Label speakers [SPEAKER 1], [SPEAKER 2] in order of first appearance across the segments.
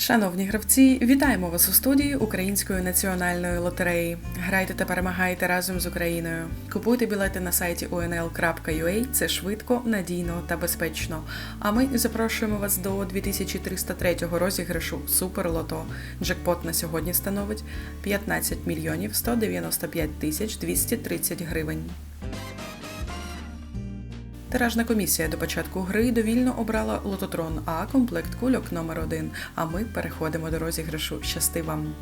[SPEAKER 1] Шановні гравці, вітаємо вас у студії Української національної лотереї. Грайте та перемагайте разом з Україною. Купуйте білети на сайті unl.ua. Це швидко, надійно та безпечно. А ми запрошуємо вас до 2303 розіграшу Суперлото. Джекпот на сьогодні становить 15 мільйонів 195 тисяч 230 гривень. Тиражна комісія до початку гри довільно обрала лототрон А комплект кульок номер 1 А ми переходимо до розіграшу. Щасти вам!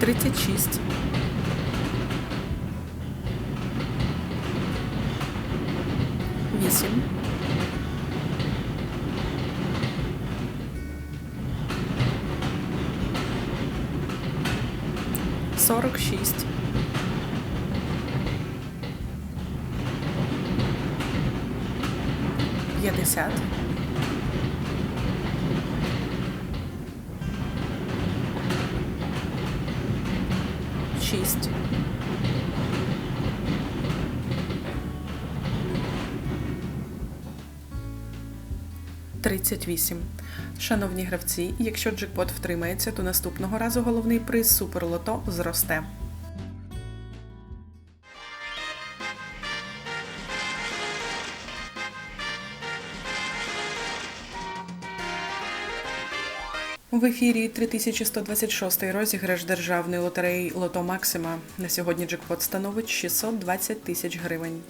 [SPEAKER 1] Тридцять шість. Вісім. Сорок шість. П'ятдесят. Шість. Тридцять вісім. Шановні гравці, якщо джекпот втримається, то наступного разу головний приз Суперлото зросте. В ефірі 3126 розіграш державної лотереї Лото Максима. На сьогодні джекпот становить 620 тисяч гривень.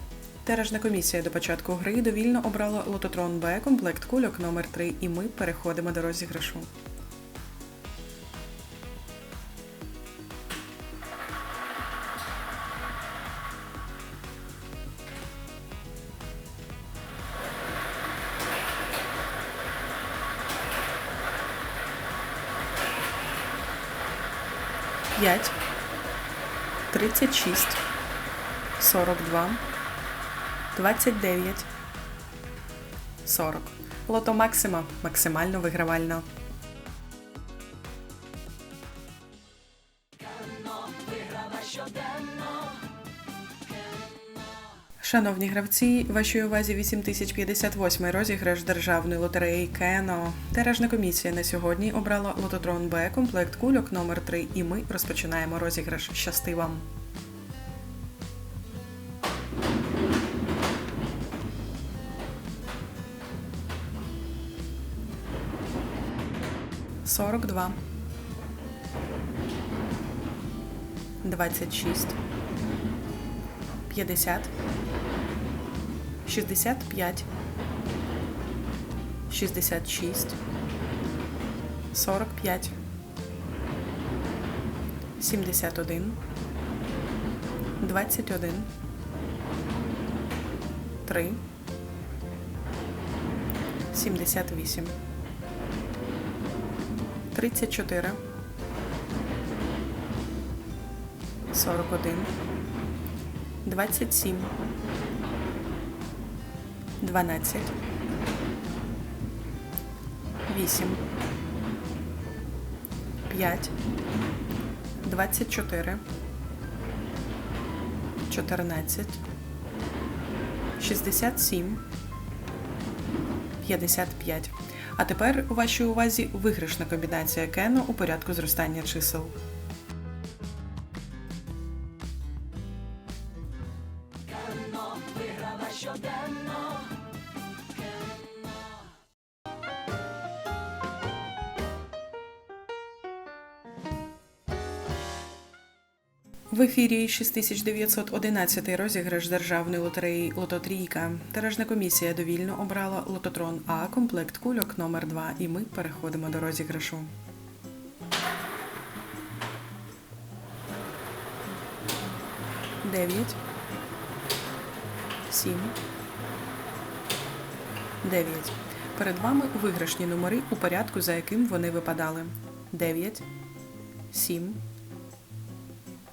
[SPEAKER 1] Тиражна комісія до початку гри довільно обрала лототрон Б комплект кульок номер 3 і ми переходимо до розіграшу. П'ять, тридцять шість, сорок два. 29, 40. Лото Максима максимально вигравально. Шановні гравці, вашій увазі 8058 розіграш державної лотереї Кено. Тиражна комісія на сьогодні обрала лототрон Б комплект кульок номер 3 і ми розпочинаємо розіграш. Щасти вам! 42 26 50 65 66 45 71 21 3 78 34 41 27 12 8 5 24 14 67 55 а тепер у вашій увазі виграшна комбінація Кена у порядку зростання чисел. В ефірі 6911 розіграш державної лотереї Лототрійка. Тиражна комісія довільно обрала лототрон А комплект кульок номер 2 і ми переходимо до розіграшу. Дев'ять. Сім. Дев'ять. Перед вами виграшні номери у порядку, за яким вони випадали. Дев'ять. Сім.